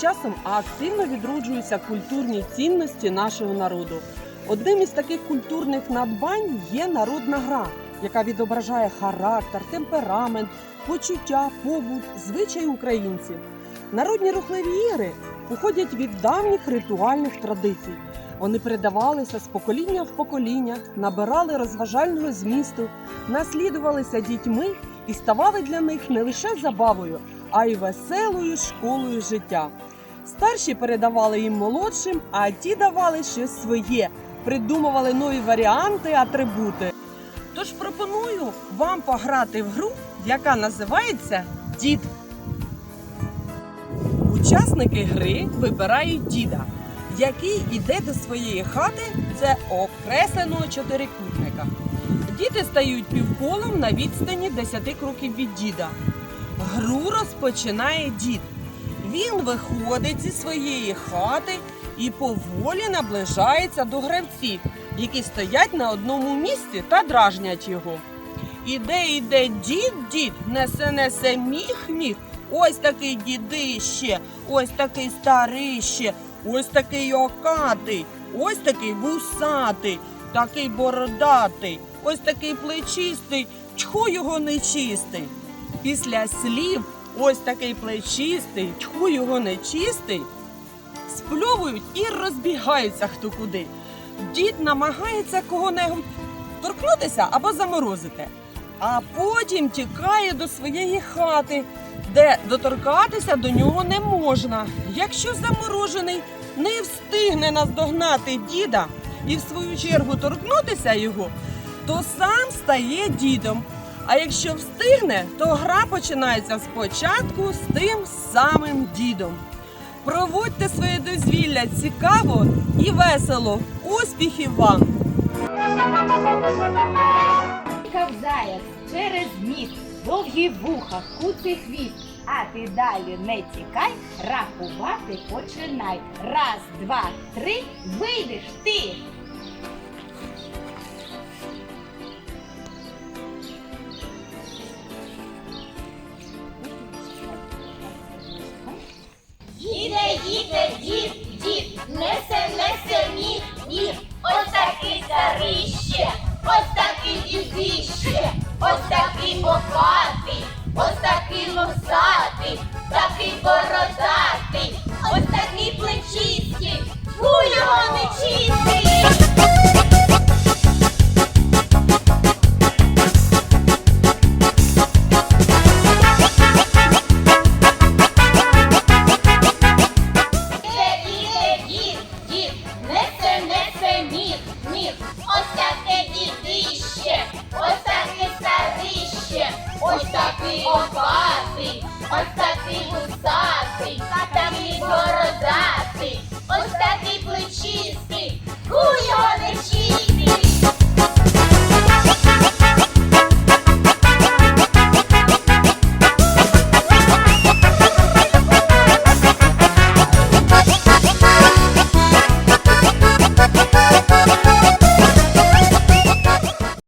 часом активно відроджуються культурні цінності нашого народу. Одним із таких культурних надбань є народна гра, яка відображає характер, темперамент, почуття, побут, звичаї українців. Народні рухливі ігри походять від давніх ритуальних традицій. Вони передавалися з покоління в покоління, набирали розважального змісту, наслідувалися дітьми і ставали для них не лише забавою, а й веселою школою життя. Старші передавали їм молодшим, а ті давали щось своє, придумували нові варіанти, атрибути. Тож пропоную вам пограти в гру, яка називається Дід. Учасники гри вибирають діда, який іде до своєї хати. Це окресленого чотирикутника. Діти стають півколом на відстані 10 кроків від діда. Гру розпочинає дід. Він виходить зі своєї хати і поволі наближається до гравців, які стоять на одному місці та дражнять його. Іде, іде дід, дід, несе, несе міх, міх. Ось такий дідище, ось такий старище, ось такий окатий, ось такий вусатий, такий бородатий, ось такий плечистий, чху його нечистий. Після слів ось такий плечистий, чху його нечистий, спльовують і розбігаються хто куди. Дід намагається кого-небудь торкнутися або заморозити, а потім тікає до своєї хати, де доторкатися до нього не можна. Якщо заморожений не встигне наздогнати діда і в свою чергу торкнутися його, то сам стає дідом. А якщо встигне, то гра починається спочатку з тим самим дідом. Проводьте своє дозвілля цікаво і весело. Успіхів вам! Їхав заяць через міст, довгі вуха, куций хвіст. А ти далі не тікай, рахувати починай. Раз, два, три, вийдеш ти. Їде, дід, дід, несе, несе міх, ні, Ось такий старище, ось такий дідище, ось такий бокатий, ось такий носатий, такий бородатий, Happy birthday!